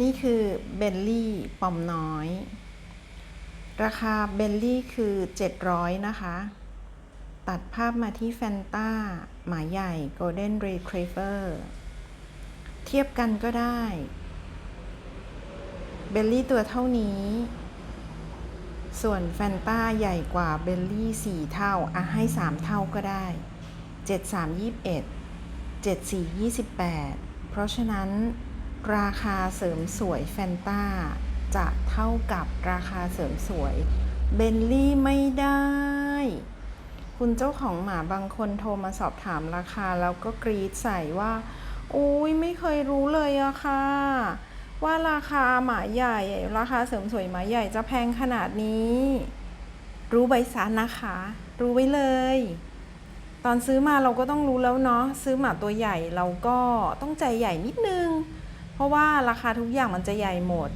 นี่คือเบลลี่ปอมน้อย ราคาเบลลี่คือ 700 นะคะ ตัดภาพมาที่แฟนตาหมาใหญ่ Golden Retriever เทียบกันก็ได้ เบลลี่ตัวเท่านี้ ส่วนแฟนตาใหญ่กว่าเบลลี่ 4 เท่า อะให้ 3 เท่าก็ได้ 7 3 21 7 4 28 เพราะฉะนั้น ราคาเสริมสวยแฟนตาจะเท่ากับราคาเสริมสวยเบลลี่ไม่ได้ คุณเจ้าของหมาบางคนโทรมาสอบถามราคาแล้วก็กรีดใส่ว่าอุ้ยไม่เคยรู้เลยอะค่ะ ว่าราคาหมาใหญ่ ราคาเสริมสวยหมาใหญ่จะแพงขนาดนี้ รู้ใบซันนะคะ รู้ไว้เลย ตอนซื้อมาเราก็ต้องรู้แล้วเนาะซื้อหมาตัวใหญ่เราก็ต้องใจใหญ่นิดนึง เพราะว่าราคาทุกอย่างมันจะใหญ่หมด